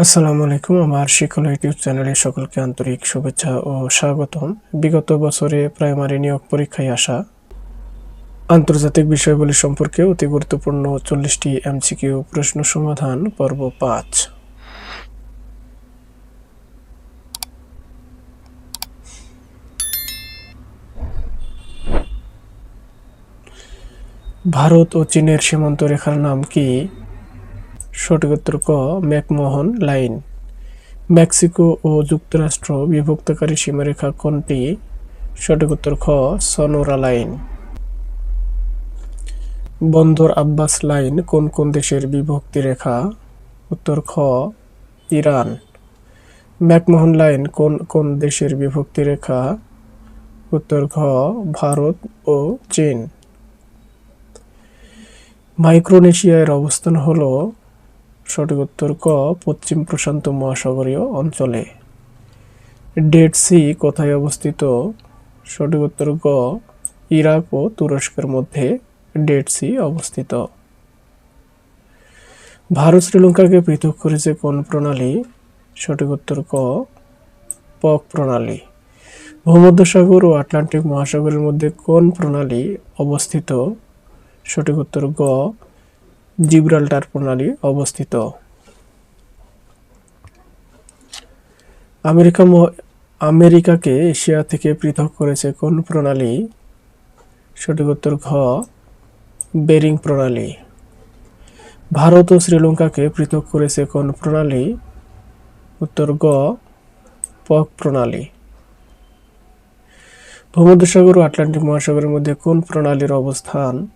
আসসালামু আলাইকুম, আমার শিক্ষণ ইউটিউব চ্যানেলে সকলকে আন্তরিক শুভেচ্ছা ও স্বাগতম। বিগত বছরে প্রাইমারি নিয়োগ পরীক্ষায় আসা আন্তর্জাতিক বিষয়গুলি সম্পর্কে অতি গুরুত্বপূর্ণ চল্লিশটি এমসিকিউ প্রশ্ন সমাধান পর্ব পাঁচ। ভারত ও চীনের সীমান্ত রেখার নাম কি? সঠিক ক ম্যাকমোহন লাইন। মেক্সিকো ও যুক্তরাষ্ট্র বিভক্তকারী সীমারেখা কোনটি? সঠিক খ সনোরা লাইন। বন্দর আব্বাস লাইন কোন কোন দেশের বিভক্তি রেখা? উত্তর খ ইরান। ম্যাকমোহন লাইন কোন কোন দেশের বিভক্তি রেখা? উত্তর খ ভারত ও চীন। মাইক্রোনেশিয়ার অবস্থান হল সঠিক উত্তর ক পশ্চিম প্রশান্ত মহাসাগরীয় অঞ্চলে। ডেড সি কোথায় অবস্থিত? সঠিক উত্তর গ ইরাক ও তুরস্কের মধ্যে ডেড সি অবস্থিত। ভারত শ্রীলঙ্কাকে পৃথক করেছে কোন প্রণালী? সঠিক উত্তর ক পক প্রণালী। ভূমধ্যসাগর ও আটলান্টিক মহাসাগরের মধ্যে কোন প্রণালী অবস্থিত? সঠিক উত্তর গ জিব্রাল্টার প্রণালী অবস্থিত। আমেরিকা আমেরিকাকে এশিয়া থেকে পৃথক করেছে কোন প্রণালী? সঠিক উত্তর ঘ, বেরিং প্রণালী। ভারত ও শ্রীলঙ্কাকে পৃথক করেছে কোন প্রণালী? উত্তর গ, পক প্রণালী। ভূমধ্যসাগর ও আটলান্টিক মহাসাগরের মধ্যে কোন প্রণালীর অবস্থান?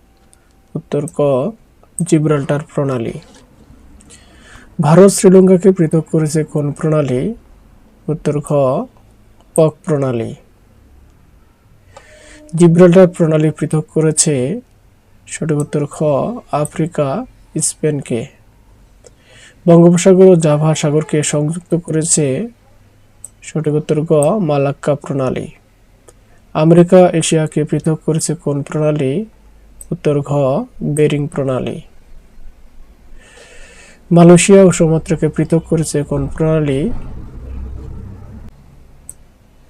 উত্তর ক জিব্রাল্টার প্রণালী। ভারত শ্রীলঙ্কাকে পৃথক করেছে কোন প্রণালী? উত্তর খ পক প্রণালী। জিব্রাল্টার প্রণালী পৃথক করেছে, সঠিক উত্তর খ আফ্রিকা, স্পেনকে। বঙ্গোপসাগর ও জাভা সাগরকে সংযুক্ত করেছে, সঠিক উত্তর গ মালাক্কা প্রণালী। আমেরিকা, এশিয়াকে পৃথক করেছে কোন প্রণালী? উত্তর ঘ, বেরিং প্রণালী। মালয়েশিয়া ও সুমাত্রাকে পৃথক করেছে কোন প্রণালী?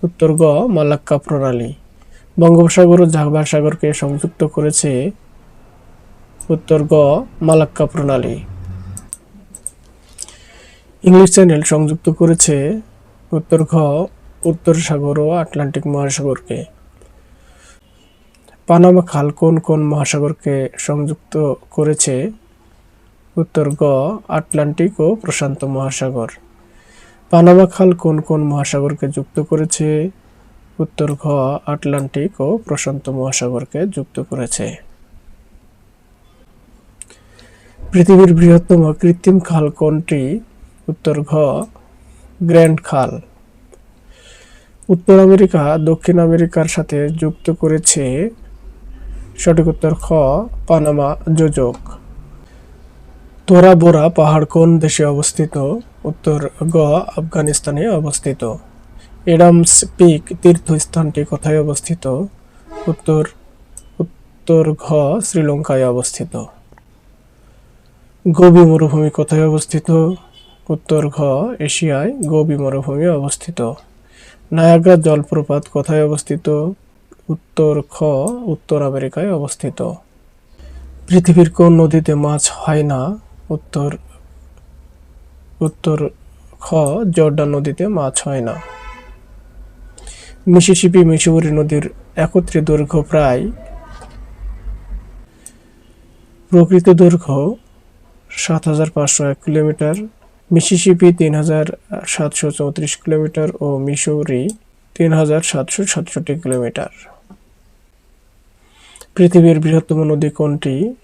উত্তর গ মালাক্কা প্রণালী। বঙ্গোপসাগর ও জাভা সাগরকে সংযুক্ত করেছে উত্তর গ মালাক্কা প্রণালী। ইংলিশ চ্যানেল সংযুক্ত করেছে উত্তর ঘ, উত্তর সাগর ও আটলান্টিক মহাসাগরকে। পানামা খাল কোন কোন মহাসাগরকে সংযুক্ত করেছে? উত্তর গ, আটলান্টিক ও প্রশান্ত মহাসাগর। পানামা খাল কোন কোন মহাসাগরকে যুক্ত করেছে? উত্তর ঘ, আটলান্টিক ও প্রশান্ত মহাসাগরকে যুক্ত করেছে। পৃথিবীর বৃহত্তম কৃত্রিম খাল কোনটি? উত্তর ঘ, গ্র্যান্ড খাল। উত্তর আমেরিকা, দক্ষিণ আমেরিকার সাথে যুক্ত করেছে সঠিক উত্তর খ, পানামা, যোজক। তোরা বোরা পাহাড় কোন দেশে অবস্থিত? উত্তর গ, আফগানিস্তানে অবস্থিত। এডামস পিক তীর্থস্থানটি কোথায় অবস্থিত? উত্তর উত্তর ঘ, শ্রীলঙ্কায় অবস্থিত। গোবি মরুভূমি কোথায় অবস্থিত? উত্তর ঘ, এশিয়ায় গোবি মরুভূমি অবস্থিত। নায়াগ্রা জলপ্রপাত কোথায় অবস্থিত? উত্তর খ, উত্তর আমেরিকায় অবস্থিত। পৃথিবীর কোন নদীতে মাছ হয় না? উত্তর উত্তর খ, জর্ডান নদীতে মাছ হয় না। মিসিসিপি মিসৌরি নদীর একত্রে দৈর্ঘ্য প্রায় প্রকৃত দৈর্ঘ্য সাত হাজার পাঁচশো এক কিলোমিটার, মিসিসিপি তিন হাজার সাতশো চৌত্রিশ কিলোমিটার ও মিসৌরি তিন হাজার সাতশো সাতষট্টি কিলোমিটার। পৃথিবীর বৃহত্তম নদী কোনটি?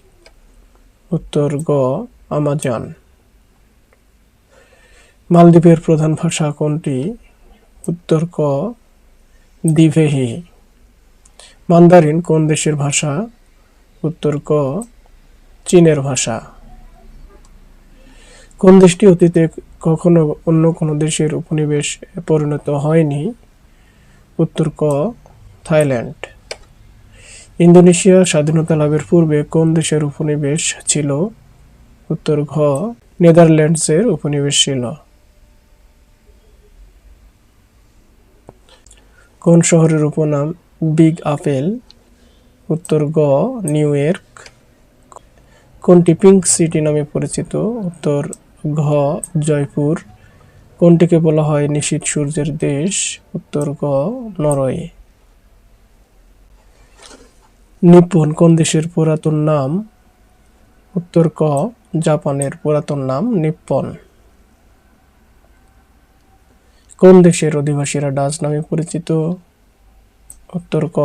উত্তর গ, আমাজন। মালদ্বীপের প্রধান ভাষা কোনটি? উত্তর ক, দিভেহি। মান্দারিন কোন দেশের ভাষা? উত্তর ক, চীনের ভাষা। কোন দেশটি অতীতে কখনো অন্য কোনো দেশের উপনিবেশ পরিণত হয়নি? উত্তর ক, থাইল্যান্ড। ইন্দোনেশিয়া স্বাধীনতা লাভের পূর্বে কোন দেশের উপনিবেশ ছিল? উত্তর ঘ, নেদারল্যান্ডসের উপনিবেশ ছিল। কোন শহরের উপনাম বিগ আপেল? উত্তর গ, নিউ ইয়র্ক। কোনটি পিঙ্ক সিটি নামে পরিচিত? উত্তর ঘ, জয়পুর। কোনটিকে বলা হয় নিশীত সূর্যের দেশ? উত্তর গ, নরওয়ে। নিপ্পন কোন দেশের পুরাতন নাম? উত্তর ক, জাপানের পুরাতন নাম নিপ্পন কোন দেশের অধিবাসীরা ডাচ নামে পরিচিত? উত্তর ক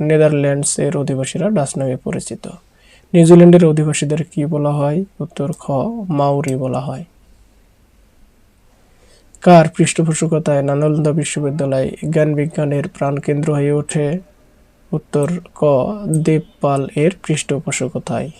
নেদারল্যান্ডস এর অধিবাসীরা ডাচ নামে পরিচিত। নিউজিল্যান্ডের অধিবাসীদের কি বলা হয়? উত্তর খ, মাউরি বলা হয়। কার পৃষ্ঠপোষকতায় নালন্দা বিশ্ববিদ্যালয় জ্ঞান বিজ্ঞানের প্রাণকেন্দ্র হয়ে ওঠে? উত্তর ক দেবপাল এর পৃষ্ঠপোষকতায়।